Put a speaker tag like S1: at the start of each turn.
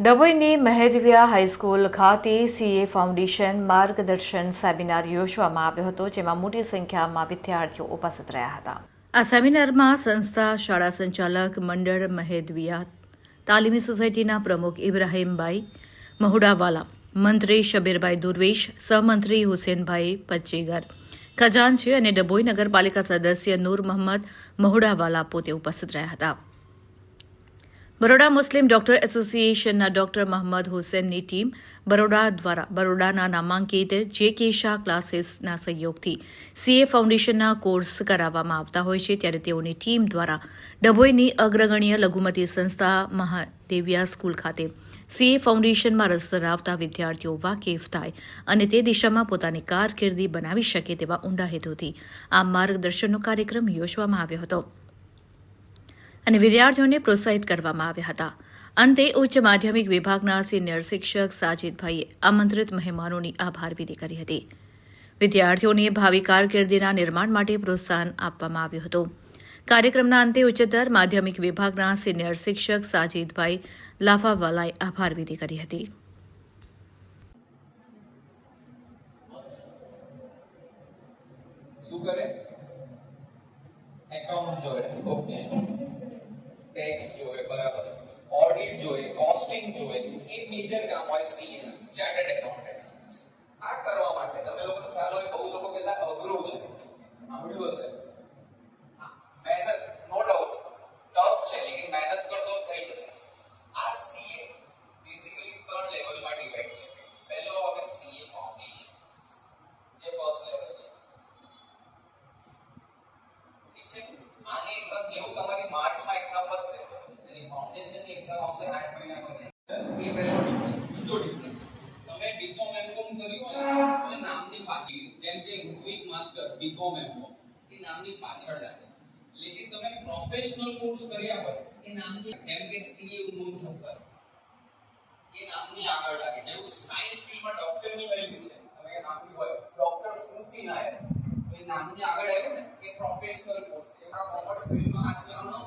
S1: ડભોઈની મહેદવિયા હાઈસ્કૂલ ખાતે CA foundation માર્ગદર્શન સેમિનાર યોજવામાં આવ્યો હતો, જેમાં મોટી સંખ્યામાં વિદ્યાર્થીઓ ઉપસ્થિત રહ્યા હતા. આ સેમિનારમાં સંસ્થા શાળા સંચાલક મંડળ મહેદવિયા તાલીમી સોસાયટીના પ્રમુખ ઇબ્રાહીમભાઈ મહુડાવાલા, મંત્રી શબીરભાઈ દુર્વેશ, સહમંત્રી હુસેનભાઈ પચ્ચીગર, ખજાનચી અને ડભોઈ નગરપાલિકા સદસ્ય નૂર મહંમદ મહુડાવાલા પોતે ઉપસ્થિત રહ્યા હતા. બરોડા મુસ્લિમ ડોક્ટર એસોસિએશનના ડોક્ટર મહમ્મદ હુસેનની ટીમ બરોડા દ્વારા બરોડાના નામાંકિત જે કે શાહ ક્લાસીસના સહયોગથી સીએ ફાઉન્ડેશનના કોર્સ કરાવવામાં આવતા હોય છે, ત્યારે તેઓની ટીમ દ્વારા ડભોઈની અગ્રગણ્ય લઘુમતી સંસ્થા મહાદેવિયા સ્કૂલ ખાતે સીએ ફાઉન્ડેશનમાં રસ ધરાવતા વિદ્યાર્થીઓ વાકેફ થાય અને તે દિશામાં પોતાની કારકિર્દી બનાવી શકે તેવા ઊંડા હેતુથી આ માર્ગદર્શનનો કાર્યક્રમ યોજવામાં આવ્યો હતો. અને વિદ્યાર્થીઓને પ્રોત્સાહિત કરવામાં આવ્યા હતા. અંતે ઉચ્ચ માધ્યમિક વિભાગના સિનિયર શિક્ષક સાજિદભાઈએ આમંત્રિત મહેમાનોની આભાર વિધિ કરી હતી. વિદ્યાર્થીઓને ભાવિ કારકિર્દીના નિર્માણ માટે પ્રોત્સાહન આપવામાં આવ્યું હતું. કાર્યક્રમના અંતે ઉચ્ચતર માધ્યમિક વિભાગના સિનિયર શિક્ષક સાજિદભાઈ લાફાવાલાએ આભાર વિધિ કરી હતી.
S2: શું કરે? એકાઉન્ટ જોડે ઓકે ટેક્સ જોવે બરાબર ઓડિટ જોવે કોસ્ટિંગ જોવે એ મેજર કામ હોય સીએ ના ચાર્ટર્ડ એકાઉન્ટન્ટ આ કરવા માટે તમે લોકોને ખ્યાલ હોય બહુ લોકો કહેતા અઘરું છે, સાંભળ્યું હશે? મહેનત નો ડાઉટ ટફ છે, લેકિન મહેનત કરશો થઈ જશે. આ સીએ બેઝિકલી ત્રણ લેવલમાં ડિવાઈડ છે. પહેલો આપણે સીએ ફાઉન્ડેશન જે ફર્સ્ટ લેવલ છે. ઠીક છે? આની એક્ઝામ જેવું તમારી માસ્ટર બીકોમ એમકોમ એ નામની પાછળ લાગે. લેકિન તમે પ્રોફેશનલ કોર્સ કર્યા હોય એ નામની જેમ કે સીએ ઉમંગ ઠક્કર એ નામની આગળ લાગે. જેવું સાયન્સ ફિલ્ડમાં ડોક્ટરની વેલ્યુ છે. તમે એ નામની હોય ડોક્ટર સ્મૃતિ નાયર તો એ નામની આગળ આવે ને એ પ્રોફેશનલ કોર્સ છે આ કોમર્સ ફિલ્ડમાં આ નામનો